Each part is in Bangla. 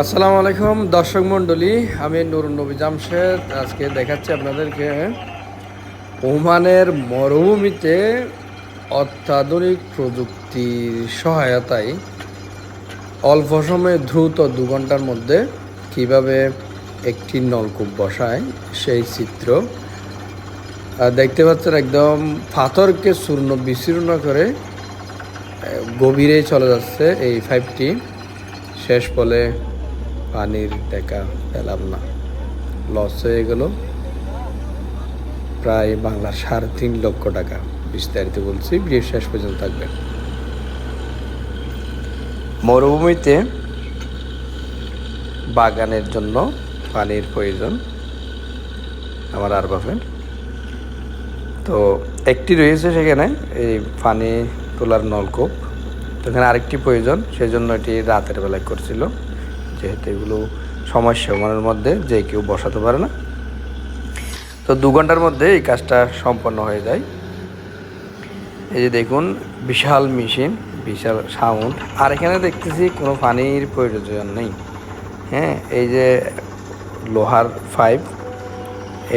আসসালামু আলাইকুম, দর্শক মণ্ডলী, আমি নুরুন নবী জামশেদ। আজকে দেখাচ্ছি আপনাদেরকে ওমানের মরুভূমিতে অত্যাধুনিক প্রযুক্তির সহায়তায় অল্প সময়ে দ্রুত দু ঘণ্টার মধ্যে কীভাবে একটি নলকূপ বসায়, সেই চিত্র দেখতে পাচ্ছেন একদম পাথরকে চূর্ণ বিচূর্ণ করে গভীরে চলে যাচ্ছে এই ফাইভটি শেষ বলে পানির দেখা পেলাম না। লস হয়ে গেল। প্রায় বাংলার সাড়ে তিন লক্ষ টাকা। বিস্তারিত বলছি, ভিডিও শেষ পর্যন্ত থাকবেন। মরুভূমিতে বাগানের জন্য পানির প্রয়োজন। আমার আর বাপের তো একটি রয়েছে সেখানে, এই পানি তোলার নলকূপ। তো এখানে আরেকটি প্রয়োজন, সেজন্য এটি রাতের বেলায় করছিল। যেহেতু এগুলো মনের মধ্যে যে কেউ বসাতে পারে না। তো দু ঘণ্টার মধ্যে এই কাজটা সম্পন্ন হয়ে যায়। এই যে দেখুন, বিশাল মেশিন, বিশাল সাউন্ড। আর এখানে দেখতেছি কোনো পানির প্রয়োজন নেই। হ্যাঁ এই যে লোহার পাইপ,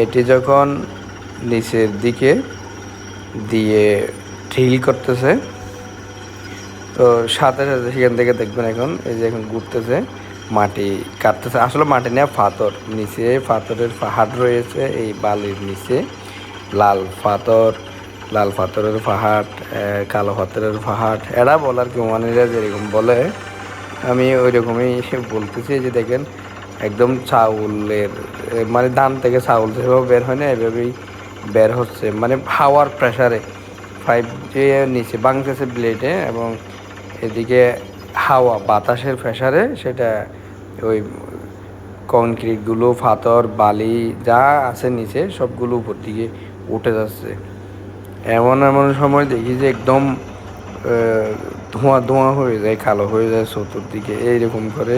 এটি যখন নিচের দিকে দিয়ে ড্রিল করতেছে, তো সাথে সাথে সেখান থেকে দেখবেন এখন এই যে এখন ঘুরতেছে। মাটি কাটতেছে। আসলে মাটি নেওয়া পাথর। নিচে পাথরের পাহাড় রয়েছে, এই বালির নিচে। লাল পাথর, লাল পাথরের পাহাড় কালো পাথরের পাহাড়। এরা বলার কি মানেরা যেরকম বলে, আমি ওই রকমই বলতেছি যে দেখেন, একদম চাউলের মানে ধান থেকে চাউল যেভাবে বের হয় না, এভাবেই বের হচ্ছে। মানে হাওয়ার প্রেশারে ফাইভ যে নিচে বাংলাদেশে ব্লেডে এবং এদিকে হাওয়া, বাতাসের প্রেসারে সেটা ওই কংক্রিটগুলো ফাতর, বালি, যা আছে নিচে সবগুলো উপর দিকে উঠে যাচ্ছে। এমন এমন সময় দেখি যে একদম ধোঁয়া ধোঁয়া হয়ে যায়, কালো হয়ে যায় চতুর্দিকে, এইরকম করে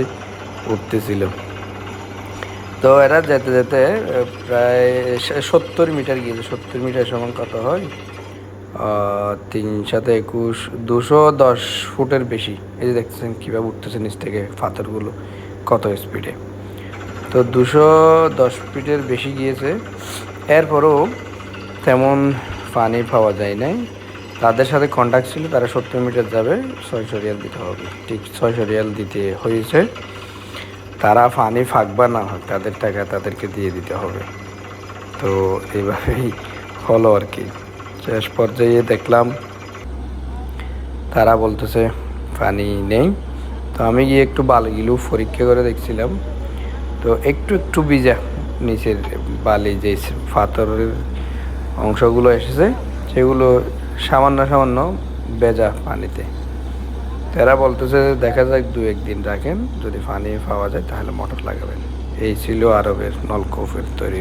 উঠতেছিল। তো এরা যেতে যেতে প্রায় সত্তর মিটার গিয়েছে, সত্তর মিটার সমান কত হয়? তিন সাথে একুশ, দুশো দশ ফুটের বেশি। এই যে দেখতেছেন কীভাবে উঠতেছে নিচ থেকে পাথরগুলো, কত স্পিডে তো দুশো দশ ফিটের বেশি গিয়েছে। এরপরও তেমন পানি পাওয়া যায় নাই। তাদের সাথে কন্ট্যাক্ট ছিল, তারা সত্তর মিটার যাবে, ছয়শো রিয়াল দিতে হবে। ঠিক ছয়শো রিয়াল দিতে হয়েছে। তারা পানি ফাঁকবা না হোক তাদের টাকা তাদেরকে দিয়ে দিতে হবে। তো এইভাবেই হলো আর কি। শেষ পর্যায়ে দেখলাম, তারা বলতেছে পানি নেই। তো আমি গিয়ে একটু বালিগুলো পরীক্ষা করে দেখছিলাম। তো একটু একটু ভিজা নিচের বালি যে পাথরের অংশগুলো এসেছে, সেগুলো সামান্য সামান্য বেজা পানিতে। তারা বলতেছে, দেখা যাক দু একদিন রাখেন, যদি পানি পাওয়া যায় তাহলে মোটর লাগাবেন। এই ছিল আরবের নলকূপের তৈরি